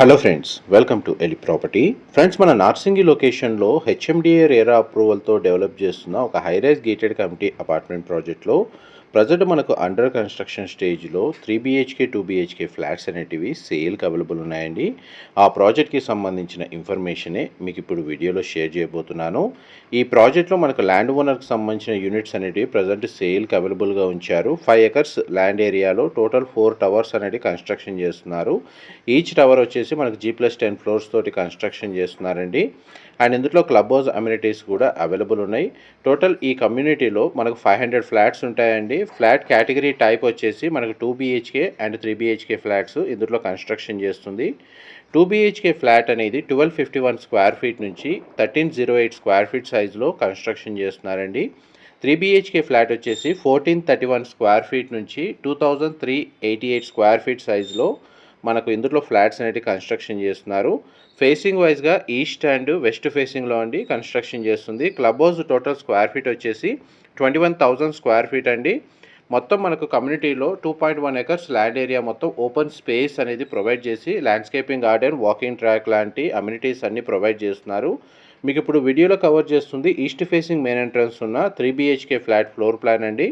Hello friends welcome to Eli property friends మన నార్సింగి లొకేషన్లో HMDA RERA అప్రూవల్తో డెవలప్ చేస్తున్న ఒక high rise gated committee apartment ప్రాజెక్ట్లో ప్రజెంట్ మనకు అండర్ కన్స్ట్రక్షన్ స్టేజ్లో three BHK two BHK flats అనేటివి సేల్కి అవైలబుల్ ఉన్నాయండి. ఆ ప్రాజెక్ట్కి సంబంధించిన ఇన్ఫర్మేషనే మీకు ఇప్పుడు వీడియోలో షేర్ చేయబోతున్నాను. ఈ ప్రాజెక్ట్లో మనకు ల్యాండ్ ఓనర్కి సంబంధించిన యూనిట్స్ అనేటివి ప్రజెంట్ సేల్కి అవైలబుల్గా ఉంచారు. ఫైవ్ ఎకర్స్ ల్యాండ్ ఏరియాలో టోటల్ ఫోర్ టవర్స్ అనేది కన్స్ట్రక్షన్ చేస్తున్నారు. ఈచ్ టవర్ వచ్చేసి మనకు జీ ప్లస్ టెన్ ఫ్లోర్స్ తోటి కన్స్ట్రక్షన్ చేస్తున్నారండి. అండ్ ఇందులో క్లబ్ హౌస్ అమ్యూనిటీస్ కూడా అవైలబుల్ ఉన్నాయి. టోటల్ ఈ కమ్యూనిటీలో మనకు ఫైవ్ హండ్రెడ్ ఫ్లాట్స్ ఉంటాయండి. ఫ్లాట్ కేటగిరీ టైప్ వచ్చేసి మనకు two BHK and three BHK flats ఇందులో కన్స్ట్రక్షన్ చేస్తుంది. టూ బీహెచ్కే ఫ్లాట్ అనేది twelve fifty one square feet నుంచి thirteen zero eight square feet సైజులో కన్స్ట్రక్షన్ చేస్తున్నారండి. త్రీ బీహెచ్కే ఫ్లాట్ వచ్చేసి fourteen thirty one square feet నుంచి two thousand three eighty eight square feet సైజులో మనకు ఇందులో ఫ్లాట్స్ అనేవి కన్స్ట్రక్షన్ చేస్తున్నారు. ఫేసింగ్ వైజ్గా ఈస్ట్ అండ్ వెస్ట్ ఫేసింగ్లో అండి కన్స్ట్రక్షన్ చేస్తుంది. Club house total square feet వచ్చేసి twenty one thousand square feet అండి. మొత్తం మనకు కమ్యూనిటీలో two point one acres land area మొత్తం ఓపెన్ స్పేస్ అనేది ప్రొవైడ్ చేసి ల్యాండ్స్కేపింగ్ గార్డెన్ వాకింగ్ ట్రాక్ లాంటి అమ్యూనిటీస్ అన్ని ప్రొవైడ్ చేస్తున్నారు. మీకు ఇప్పుడు వీడియోలో కవర్ చేస్తుంది ఈస్ట్ ఫేసింగ్ మెయిన్ ఎంట్రన్స్ ఉన్న three BHK flat floor plan అండి.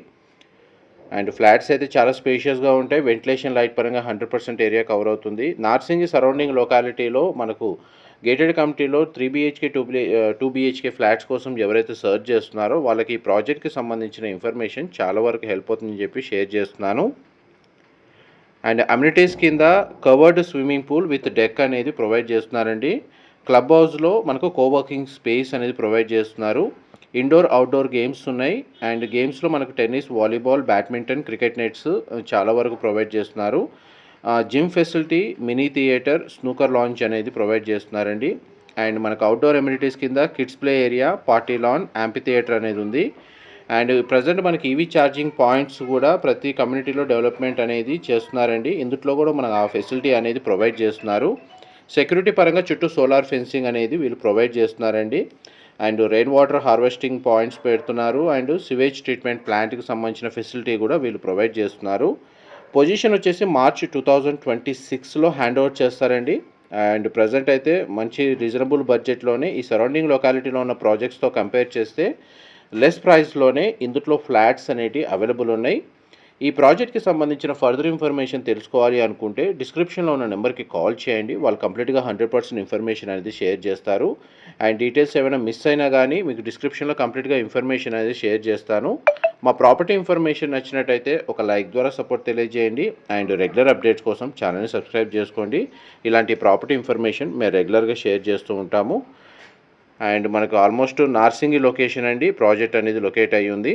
అండ్ ఫ్లాట్స్ అయితే చాలా స్పేషియస్గా ఉంటాయి. వెంటిలేషన్ లైట్ పరంగా హండ్రెడ్ పర్సెంట్ ఏరియా కవర్ అవుతుంది. నార్సింగ్ సరౌండింగ్ లొకాలిటీలో మనకు గేటెడ్ కమిటీలో three BHK two B two BHK flats కోసం ఎవరైతే సర్చ్ చేస్తున్నారో వాళ్ళకి ఈ ప్రాజెక్ట్కి సంబంధించిన ఇన్ఫర్మేషన్ చాలా వరకు హెల్ప్ అవుతుందని చెప్పి షేర్ చేస్తున్నాను. అండ్ అమ్యూనిటీస్ కింద covered swimming pool with deck అనేది ప్రొవైడ్ చేస్తున్నారండి. క్లబ్ హౌస్లో మనకు కోవర్కింగ్ స్పేస్ అనేది ప్రొవైడ్ చేస్తున్నారు. ఇండోర్ అవుట్డోర్ గేమ్స్ ఉన్నాయి. అండ్ గేమ్స్లో మనకు tennis volleyball badminton cricket nets చాలా వరకు ప్రొవైడ్ చేస్తున్నారు. Gym facility mini theatre snooker lounge అనేది ప్రొవైడ్ చేస్తున్నారండి. అండ్ మనకు అవుట్డోర్ ఎమ్యూనిటీస్ కింద kids play area party lawn amphitheatre అనేది ఉంది. అండ్ ప్రజెంట్ మనకి ఈవీ ఛార్జింగ్ పాయింట్స్ కూడా ప్రతి కమ్యూనిటీలో డెవలప్మెంట్ అనేది చేస్తున్నారండి. ఇందులో కూడా మనకు ఆ ఫెసిలిటీ అనేది ప్రొవైడ్ చేస్తున్నారు. సెక్యూరిటీ పరంగా చుట్టూ సోలార్ ఫెన్సింగ్ అనేది వీళ్ళు ప్రొవైడ్ చేస్తున్నారండి. And rain water harvesting points పెడుతున్నారు. అండ్ సివేజ్ ట్రీట్మెంట్ ప్లాంట్కి సంబంధించిన ఫెసిలిటీ కూడా వీళ్ళు ప్రొవైడ్ చేస్తున్నారు. పొజిషన్ వచ్చేసి మార్చ్ టూ థౌజండ్ ట్వంటీ సిక్స్లో హ్యాండ్ ఓవర్ చేస్తారండి. అండ్ ప్రజెంట్ అయితే మంచి రీజనబుల్ బడ్జెట్లోనే ఈ సరౌండింగ్ లొకాలిటీలో ఉన్న ప్రాజెక్ట్స్తో కంపేర్ చేస్తే లెస్ ప్రైస్లోనే ఇందులో ఫ్లాట్స్ అనేటివి అవైలబుల్ ఉన్నాయి. ఈ ప్రాజెక్ట్కి సంబంధించిన ఫర్దర్ ఇన్ఫర్మేషన్ తెలుసుకోవాలి అనుకుంటే డిస్క్రిప్షన్లో ఉన్న నెంబర్కి కాల్ చేయండి. వాళ్ళు కంప్లీట్గా హండ్రెడ్ పర్సెంట్ ఇన్ఫర్మేషన్ అనేది షేర్ చేస్తారు. అండ్ డీటెయిల్స్ ఏమైనా మిస్ అయినా కానీ మీకు డిస్క్రిప్షన్లో కంప్లీట్గా ఇన్ఫర్మేషన్ అనేది షేర్ చేస్తాను. మా ప్రాపర్టీ ఇన్ఫర్మేషన్ నచ్చినట్టయితే ఒక లైక్ ద్వారా సపోర్ట్ తెలియజేయండి. అండ్ రెగ్యులర్ అప్డేట్స్ కోసం ఛానల్ని సబ్స్క్రైబ్ చేసుకోండి. ఇలాంటి ప్రాపర్టీ ఇన్ఫర్మేషన్ మేము రెగ్యులర్గా షేర్ చేస్తూ ఉంటాము. అండ్ మనకు ఆల్మోస్ట్ నార్సింగి లొకేషన్ అండి. ప్రాజెక్ట్ అనేది లొకేట్ అయ్యి ఉంది